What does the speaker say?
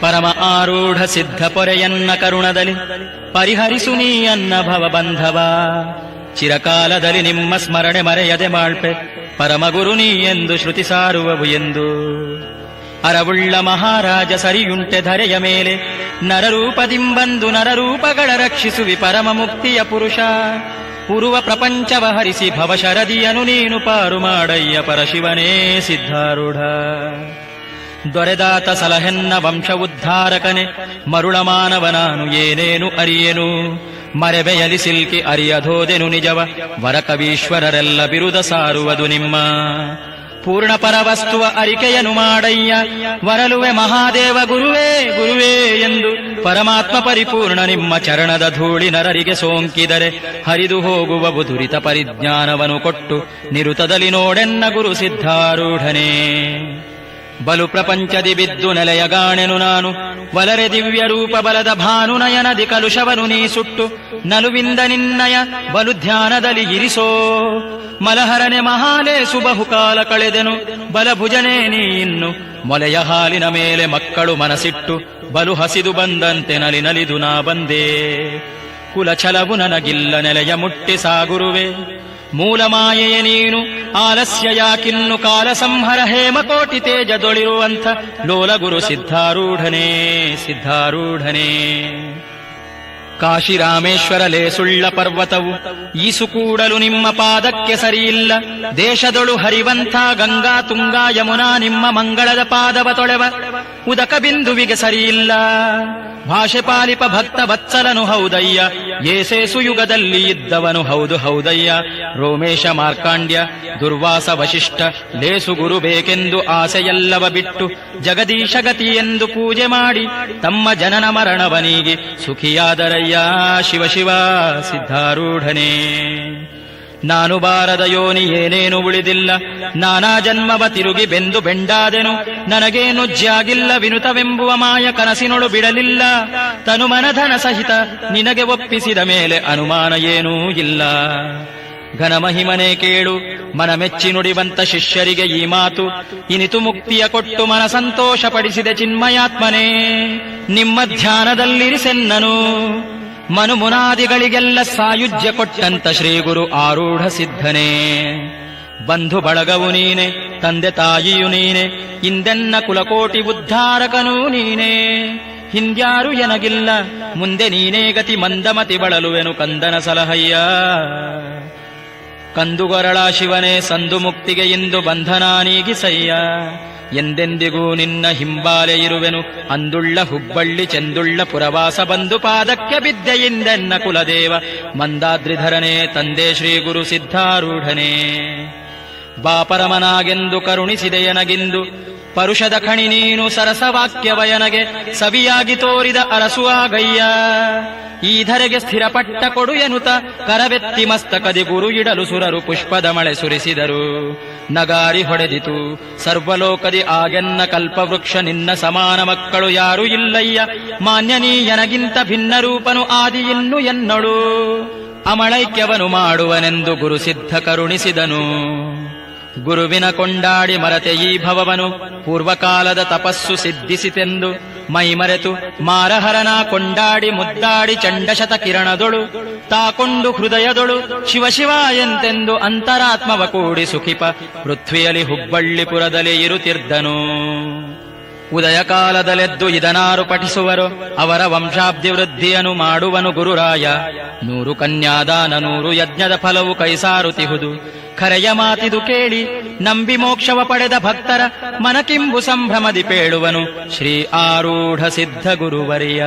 ಪರಮ ಆರೂಢ ಸಿದ್ಧ ಪೊರೆಯನ್ನ ಕರುಣದಲ್ಲಿ ಪರಿಹರಿಸು ನೀ ಅನ್ನ ಭವ ಬಂಧವ ಚಿರಕಾಲದಲ್ಲಿ ನಿಮ್ಮ ಸ್ಮರಣೆ ಮರೆಯದೆ ಮಾಳ್ಪೆ, ಪರಮಗುರು ನೀ ಎಂದು ಶ್ರುತಿ ಸಾರುವವು ಎಂದು. ಅರವುಳ್ಳ ಮಹಾರಾಜ ಸರಿಯುಂಟೆ ಧರೆಯ ಮೇಲೆ ನರರೂಪದಿಂಬಂದು ನರರೂಪಗಳ ರಕ್ಷಿಸುವಿ ಪರಮ ಮುಕ್ತಿಯ ಪುರುಷ. ಉರುವ ಪ್ರಪಂಚವ ಹರಿಸಿ ಭವಶರದಿಯನು ನೀನು ಪಾರು ಮಾಡಯ್ಯ ಪರಶಿವನೇ ಸಿದ್ಧಾರೂಢ. ದೊರೆದಾತ ಸಲಹೆನ್ನ ವಂಶ ಉದ್ಧಾರಕನೆ ಮರುಳ ಮಾನವನಾನು ಏನೇನು ಅರಿಯೆನು? ಮರೆಬೆಯಲಿ ಸಿಲ್ಕಿ ಅರಿಯಧೋದೆನು ನಿಜವ, ವರಕವೀಶ್ವರರೆಲ್ಲ ಬಿರುದ ಸಾರುವುದು ನಿಮ್ಮ. ಪೂರ್ಣ ಪರವಸ್ತುವ ಅರಿಕೆಯನು ಮಾಡಯ್ಯ, ವರಲುವೆ ಮಹಾದೇವ ಗುರುವೇ ಗುರುವೇ ಎಂದು ಪರಮಾತ್ಮ ಪರಿಪೂರ್ಣ ನಿಮ್ಮ ಚರಣದ ಧೂಳಿ ನರರಿಗೆ ಸೋಂಕಿದರೆ, ಹರಿದು ಹೋಗುವ ದುರಿತ ಪರಿಜ್ಞಾನವನು ಕೊಟ್ಟು ನಿರುತದಲ್ಲಿ ನೋಡೆನ್ನ ಗುರು ಸಿದ್ಧಾರೂಢನೇ. ಬಲು ಪ್ರಪಂಚದಿ ಬಿದ್ದು ನೆಲೆಯಗಾಣೆನು ನಾನು. ವಲರೆ ದಿವ್ಯ ರೂಪ ಬಲದ ಭಾನುನಯನದಿ ಕಲುಷವನು ನೀ ಸುಟ್ಟು. ನಲುವಿಂದ ನಿನ್ನಯ ಬಲು ಧ್ಯಾನದಲ್ಲಿ ಇರಿಸೋ. ಮಲಹರನೆ ಮಹಾಲೇಸು ಬಹುಕಾಲ ಕಳೆದೆನು. ಬಲಭುಜನೇ ನೀ ಇನ್ನು. ಮೊಲೆಯ ಹಾಲಿನ ಮೇಲೆ ಮಕ್ಕಳು ಮನಸಿಟ್ಟು. ಬಲು ಹಸಿದು ಬಂದಂತೆ ನಲಿ ನಲಿದು ನಾ ಬಂದೆ. ಕುಲಛಲವು ನನಗಿಲ್ಲ ನೆಲೆಯ ಮುಟ್ಟಿ ಸಾಗುರುವೆ. ಮೂಲ ಮಾಯೆಯ ನೀನು, ಆಲಸ್ಯ ಯಾಕಿನ್ನು ಕಾಲ ಸಂಹರ ಹೇಮಕೋಟಿ ತೇಜದೊಳಿರುವಂಥ ಲೋಲಗುರು ಸಿದ್ಧಾರೂಢನೆ, ಸಿದ್ಧಾರೂಢನೇ. ಸಿದ್ಧಾರೂಢನೇ ಕಾಶಿರಾಮೇಶ್ವರ ಲೇಸುಳ್ಳ ಪರ್ವತವು ಈಸು ಕೂಡಲು ನಿಮ್ಮ ಪಾದಕ್ಕೆ ಸರಿಯಿಲ್ಲ. ದೇಶದೊಳು ಹರಿವಂಥ ಗಂಗಾ, ತುಂಗಾ, ಯಮುನಾ, ನಿಮ್ಮ ಮಂಗಳದ ಪಾದವ ತೊಳೆವ ಉದಕ ಬಿಂದುವಿಗೆ ಸರಿಯಿಲ್ಲ. ಭಾಷೆ ಪಾಲಿಪ ಭಕ್ತ ವತ್ಸಲನು ಹೌದಯ್ಯ ಏಸೇಸು ಯುಗದಲ್ಲಿ ಇದ್ದವನು ಹೌದು ಹೌದಯ್ಯ. ರೋಮೇಶ ಮಾರ್ಕಾಂಡ್ಯ, ದುರ್ವಾಸ ವಶಿಷ್ಠ, ಲೇಸು ಗುರು ಬೇಕೆಂದು ಆಸೆಯಲ್ಲವ ಬಿಟ್ಟು ಜಗದೀಶ ಗತಿ ಎಂದು ಪೂಜೆ ಮಾಡಿ ತಮ್ಮ ಜನನ ಮರಣವನಿಗೆ ಸುಖಿಯಾದರಯ್ಯ ಶಿವ ಶಿವ ಸಿದ್ಧಾರೂಢನೇ. ನಾನು ಬಾರದ ಯೋನಿ ಏನೇನು ಉಳಿದಿಲ್ಲ. ನಾನಾ ಜನ್ಮವ ತಿರುಗಿ ಬೆಂದು ಬೆಂಡಾದೆನು. ನನಗೇನು ಜ್ಯಾಗಿಲ್ಲ ವಿನುತವೆಂಬುವ ಮಾಯ ಕನಸಿನೊಳು ಬಿಡಲಿಲ್ಲ. ತನು ಮನಧನ ಸಹಿತ ನಿನಗೆ ಒಪ್ಪಿಸಿದ ಮೇಲೆ ಅನುಮಾನ ಏನೂ ಇಲ್ಲ. ಘನಮಹಿಮನೆ ಕೇಳು ಮನ ಮೆಚ್ಚಿ ನುಡಿವಂತ ಶಿಷ್ಯರಿಗೆ ಈ ಮಾತು. ಇನಿತು ಮುಕ್ತಿಯ ಕೊಟ್ಟು ಮನ ಸಂತೋಷ ಪಡಿಸಿದೆ ಚಿನ್ಮಯಾತ್ಮನೇ. ನಿಮ್ಮ ಧ್ಯಾನದಲ್ಲಿರಿಸೆನ್ನನು ಮನು ಮುನಾದಿಗಳಿಗೆಲ್ಲ ಸಾಯುಜ್ಯ ಕೊಟ್ಟಂತ ಶ್ರೀಗುರು ಆರೂಢ ಸಿದ್ಧನೇ. ಬಂಧು ಬಳಗವು ನೀನೆ, ತಂದೆ ತಾಯಿಯು ನೀನೆ, ಇಂದೆನ್ನ ಕುಲಕೋಟಿ ಉದ್ಧಾರಕನೂ ನೀನೇ. ಹಿಂದ್ಯಾರು ಎನಗಿಲ್ಲ, ಮುಂದೆ ನೀನೇ ಗತಿ ಮಂದಮತಿ ಬಳಲುವೆನು ಕಂದನ ಸಲಹಯ್ಯ. ಕಂದುಗೊರಳ ಶಿವನೇ ಸಂದು ಮುಕ್ತಿಗೆ ಇಂದು ಬಂಧನ ಎಂದೆಂದಿಗೂ ನಿನ್ನ ಹಿಂಬಾಲೆ ಇರುವೆನು. ಅಂದುಳ್ಳ ಹುಬ್ಬಳ್ಳಿ ಚೆಂದುಳ್ಳ ಪುರವಾಸ ಬಂದು ಪಾದಕ್ಕೆ ಬಿದ್ದೆಯಿಂದೆನ್ನ ಕುಲದೇವ. ಮಂದಾದ್ರಿಧರನೇ, ತಂದೆ ಶ್ರೀ ಗುರು ಸಿದ್ಧಾರೂಢನೇ. ಬಾಪರಮನಾಗೆಂದು ಕರುಣಿಸಿದೆಯನಗಿಂದು ಪರುಷದ ಖಣಿ ನೀನು ಸರಸವಾಕ್ಯವಯನಗೆ ಸವಿಯಾಗಿ ತೋರಿದ ಅರಸುವಾಗಯ್ಯ ಈ ಧರೆಗೆ ಸ್ಥಿರಪಟ್ಟ ಕೊಡು ಎನುತ ಕರವೆತ್ತಿ ಮಸ್ತಕದಿ ಗುರು ಇಡಲು ಸುರರು ಪುಷ್ಪದ ಮಳೆ ಸುರಿಸಿದರು. ನಗಾರಿ ಹೊಡೆದಿತು. ಸರ್ವಲೋಕದಿ ಆಗೆನ್ನ ಕಲ್ಪವೃಕ್ಷ ನಿನ್ನ ಸಮಾನ ಮಕ್ಕಳು ಯಾರು ಇಲ್ಲಯ್ಯ. ಮಾನ್ಯನೀಯನಗಿಂತ ಭಿನ್ನ ರೂಪನು ಆದಿ ಇನ್ನು ಎನ್ನಳು. ಅಮಳೈಕ್ಯವನು ಮಾಡುವನೆಂದು ಗುರು ಸಿದ್ಧ ಕರುಣಿಸಿದನು. ಗುರುವಿನ ಕೊಂಡಾಡಿ ಮರತೆ ಈ ಭವವನು. ಪೂರ್ವಕಾಲದ ತಪಸ್ಸು ಸಿದ್ಧಿಸಿತೆಂದು ಮೈ ಮರೆತು ಮಾರಹರನ ಕೊಂಡಾಡಿ ಮುದ್ದಾಡಿ ಚಂಡಶತ ಕಿರಣದೊಳು, ತಾಕೊಂಡು ಹೃದಯದೊಳು ಶಿವ ಶಿವ ಎಂತೆಂದು ಅಂತರಾತ್ಮವ ಕೂಡಿ ಸುಖಿಪ, ಪೃಥ್ವಿಯಲ್ಲಿ ಹುಬ್ಬಳ್ಳಿಪುರದಲ್ಲಿ ಇರುತ್ತಿರ್ದನು. ಉದಯ ಕಾಲದಲ್ಲೆದ್ದು ಇದನಾರು ಪಠಿಸುವರು. ಅವರ ವಂಶಾಬ್ದಿವೃದ್ಧಿಯನ್ನು ಮಾಡುವನು ಗುರುರಾಯ. ನೂರು ಕನ್ಯಾದಾನ, ನೂರು ಯಜ್ಞದ ಫಲವು ಕೈಸಾರುತಿಹುದು ಖರೆಯ ಮಾತಿದು ಕೇಳಿ, ನಂಬಿ ಮೋಕ್ಷವ ಪಡೆದ ಭಕ್ತರ ಮನಕಿಂಬು ಸಂಭ್ರಮದಿ ಪೇಳುವನು. ಶ್ರೀ ಆರೂಢ ಸಿದ್ಧ ಗುರುವರಿಯ.